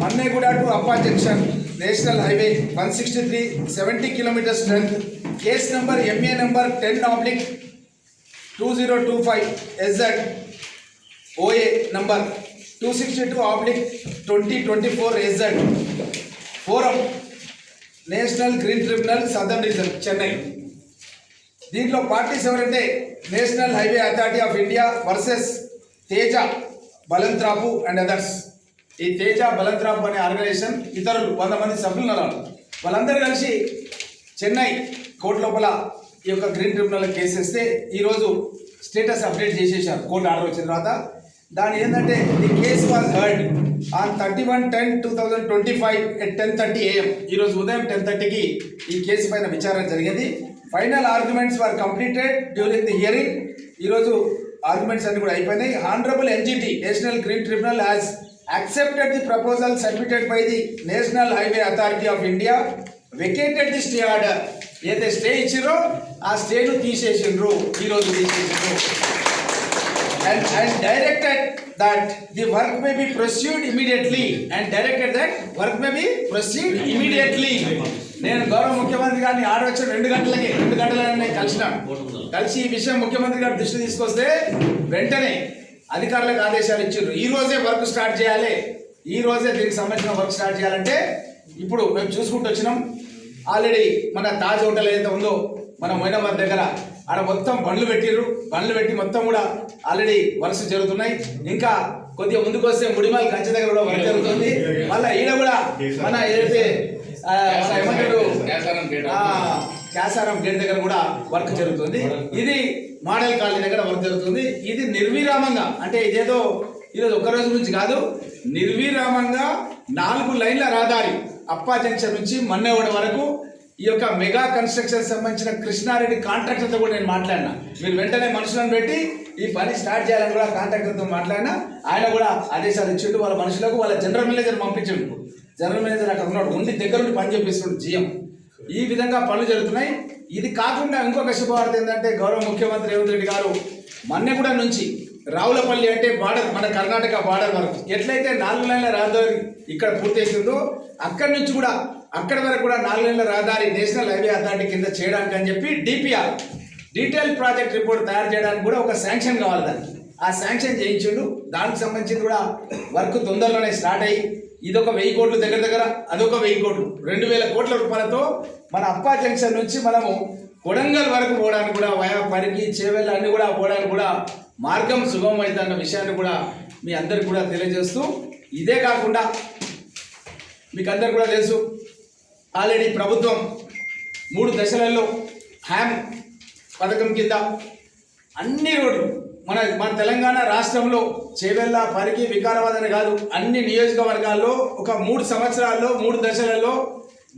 Manneguda to Appa junction national highway one sixty three seventy kilometres strength case number MA number ten oblique two zero two five SZ OA number two sixty two oblique twenty twenty four SZ forum national green tribunal southern region Chennai. దీంట్లో parties ఎవరంటే national highway authority of India versus Teja Balantrapu and others. ఈ తేజ బలంత్రాపు అనే organisation ఇతరులు వంద మంది సభ్యులు ఉన్నారు వాళ్ళందరూ కలిసి చెన్నై కోర్టు లోపల ఈ యొక్క గ్రీన్ ట్రిబ్యునల్ కేసు వేస్తే ఈరోజు స్టేటస్ అప్డేట్ చేసేసారు కోర్టు ఆర్డర్ వచ్చిన తర్వాత. దాని ఏంటంటే the case was heard on thirty one ten two thousand twenty five at ten thirty AM ఈరోజు ఉదయం టెన్ థర్టీకి ఈ కేసు పైన విచారణ జరిగింది. Final arguments were completed during the hearing. ఈరోజు ఆర్గ్యుమెంట్స్ అన్ని కూడా అయిపోయినాయి. Honourable NGT national green tribunal has accepted the proposal submitted by the national highway authority of India vacated the stay order ఏదైతే స్టే ఇచ్చిరో ఆ స్టేను తీసేసిండ్రు. ఈరోజు తీసేసిండ్రు. And and directed that the work may be proceed immediately and directed that work may be proceed immediately నేను గౌరవ ముఖ్యమంత్రి గారిని ఆడవచ్చిన రెండు గంటలకి రెండు గంటలని నేను కలిసినాను. కలిసి ఈ విషయం ముఖ్యమంత్రి గారి దృష్టి తీసుకొస్తే వెంటనే అధికారులకు ఆదేశాలు ఇచ్చారు ఈ రోజే వర్క్ స్టార్ట్ చేయాలి. ఈ రోజే దీనికి సంబంధించిన వర్క్ స్టార్ట్ చేయాలంటే ఇప్పుడు మేము చూసుకుంటూ వచ్చినాం. ఆల్రెడీ మన తాజ్ హోటల్ ఏదైతే ఉందో మన మొయినాబాద్ దగ్గర ఆడ మొత్తం బండ్లు పెట్టిర్రు. బండ్లు పెట్టి మొత్తం కూడా ఆల్రెడీ వర్క్స్ జరుగుతున్నాయి. ఇంకా కొద్దిగా ముందుకు వస్తే ముడిమాల్ కంచె దగ్గర కూడా వర్క్ జరుగుతుంది. మళ్ళీ ఈడ కూడా మన ఏదైతే ఏమంటారు? కేసారం గేట్ దగ్గర కూడా వర్క్ జరుగుతుంది. ఇది మోడల్ కాలనీ దగ్గర వర్క్ జరుగుతుంది. ఇది నిర్విరామంగా అంటే ఇదేదో ఈరోజు ఒక్క రోజు నుంచి కాదు నిర్విరామంగా నాలుగు లైన్ల రహదారి అప్పా జంక్షన్ నుంచి మన్నెవడ వరకు ఈ యొక్క మెగా కన్స్ట్రక్షన్ సంబంధించిన కృష్ణారెడ్డి కాంట్రాక్టర్తో కూడా నేను మాట్లాడినా. మీరు వెంటనే మనుషులను పెట్టి ఈ పని స్టార్ట్ చేయాలని కూడా కాంట్రాక్టర్తో మాట్లాడినా. ఆయన కూడా ఆదేశాలు ఇచ్చిండు వాళ్ళ మనుషులకు వాళ్ళ జనరల్ మేనేజర్ పంపించండు. జనరల్ మేనేజర్ అక్కడ ఉన్నాడు ఉండి దగ్గరుండి పని చేపిస్తున్నాడు జిఎం. ఈ విధంగా పనులు జరుగుతున్నాయి. ఇది కాకుండా ఇంకొక శుభవార్త ఏంటంటే గౌరవ ముఖ్యమంత్రి రేవంత్ రెడ్డి గారు మన్నెగూడ నుంచి రావులపల్లి అంటే బార్డర్ మన కర్ణాటక బార్డర్ వరకు ఎట్లయితే నాలుగు లైన్ల రహదారి ఇక్కడ పూర్తి చేసిందో అక్కడి నుంచి కూడా అక్కడి వరకు కూడా నాలుగు లైన్ల రహదారి నేషనల్ హైవే అథారిటీ కింద చేయడానికి అని చెప్పి డిపిఆర్ డీటెయిల్ ప్రాజెక్ట్ రిపోర్ట్ తయారు చేయడానికి కూడా ఒక శాంక్షన్ కావాలి దానికి. ఆ శాంక్షన్ చేయించిండు. దానికి సంబంధించి కూడా వర్క్ తొందరలోనే స్టార్ట్ అయ్యి ఇదొక వెయ్యి కోట్లు దగ్గర దగ్గర అదొక వెయ్యి కోట్లు. రెండు వేల కోట్ల రూపాయలతో మన అప్పా జంక్షన్ నుంచి మనము కొడంగల్ వరకు పోవడానికి కూడా వయా పరికి చేవెళ్ళ అన్ని కూడా పోవడానికి కూడా మార్గం సుగమం అవుతున్న విషయాన్ని కూడా మీ అందరికి కూడా తెలియజేస్తూ ఇదే కాకుండా మీకు అందరు కూడా తెలుసు ఆల్రెడీ ప్రభుత్వం మూడు దశలలో హ్యామ్ పథకం కింద అన్ని రోడ్లు మన మన తెలంగాణ రాష్ట్రంలో చేవెళ్ళ పరికి వికారాబాద్ అని కాదు అన్ని నియోజకవర్గాల్లో ఒక మూడు సంవత్సరాల్లో మూడు దశలలో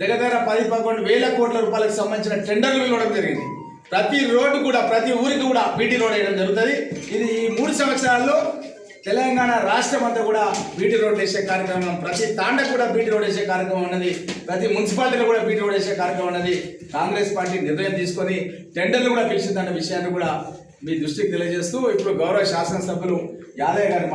దగ్గర దగ్గర పది పదకొండు వేల కోట్ల రూపాయలకు సంబంధించిన టెండర్లు ఇవ్వడం జరిగింది. ప్రతి రోడ్డు కూడా ప్రతి ఊరికి కూడా బీటీ రోడ్ వేయడం జరుగుతుంది. ఇది ఈ మూడు సంవత్సరాల్లో తెలంగాణ రాష్ట్రం అంతా కూడా బీటీ రోడ్ వేసే కార్యక్రమం ప్రతి తాండ కూడా బీటీ రోడ్ వేసే కార్యక్రమం ఉన్నది. ప్రతి మున్సిపాలిటీలో కూడా బీటీ రోడ్ వేసే కార్యక్రమం ఉన్నది. కాంగ్రెస్ పార్టీ నిర్ణయం తీసుకొని టెండర్లు కూడా పిలిచిందన్న విషయాన్ని కూడా మీ దృష్టికి తెలియజేస్తూ ఇప్పుడు గౌరవ శాసనసభ్యులు యాదయ్య గారి